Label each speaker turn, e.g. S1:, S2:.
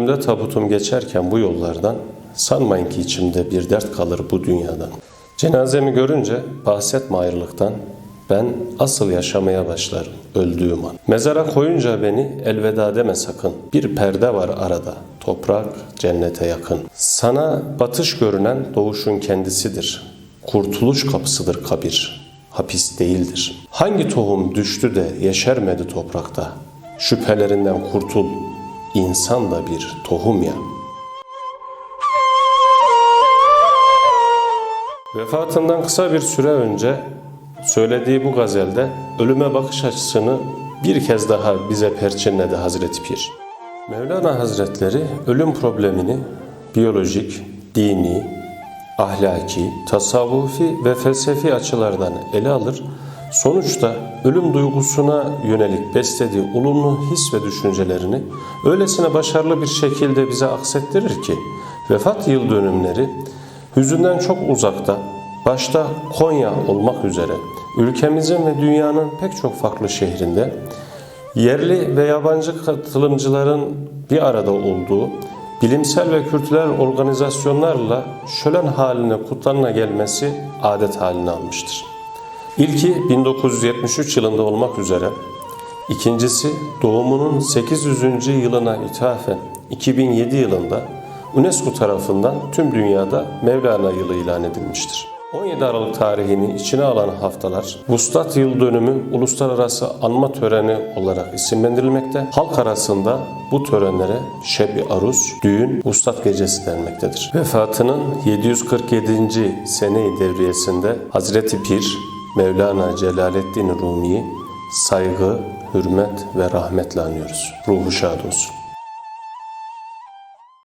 S1: Önümde tabutum geçerken bu yollardan sanmayın ki içimde bir dert kalır bu dünyadan. Cenazemi görünce bahsetme ayrılıktan ben asıl yaşamaya başlarım öldüğüm an. Mezara koyunca beni elveda deme sakın. Bir perde var arada. Toprak cennete yakın. Sana batış görünen doğuşun kendisidir. Kurtuluş kapısıdır kabir. Hapis değildir. Hangi tohum düştü de yeşermedi toprakta? Şüphelerinden kurtul. İnsan da bir tohum ya. Vefatından kısa bir süre önce söylediği bu gazelde ölüme bakış açısını bir kez daha bize perçinledi Hazreti Pir. Mevlana Hazretleri ölüm problemini biyolojik, dini, ahlaki, tasavvufi ve felsefi açılardan ele alır. Sonuçta ölüm duygusuna yönelik beslediği olumlu his ve düşüncelerini öylesine başarılı bir şekilde bize aksettirir ki vefat yıl dönümleri hüzünden çok uzakta, başta Konya olmak üzere ülkemizin ve dünyanın pek çok farklı şehrinde yerli ve yabancı katılımcıların bir arada olduğu bilimsel ve kültürel organizasyonlarla şölen haline kutlanına gelmesi adet haline almıştır. İlki 1973 yılında olmak üzere, ikincisi doğumunun 800. yılına ithafen 2007 yılında UNESCO tarafından tüm dünyada Mevlana yılı ilan edilmiştir. 17 Aralık tarihini içine alan haftalar, Vuslat Yıl Dönümü Uluslararası Anma Töreni olarak isimlendirilmekte. Halk arasında bu törenlere Şebi Arus, düğün, Vuslat Gecesi denmektedir. Vefatının 747. sene-i devriyesinde Hazreti Pir, Mevlana Celaleddin Rumi'yi saygı, hürmet ve rahmetle anıyoruz. Ruhu şad olsun.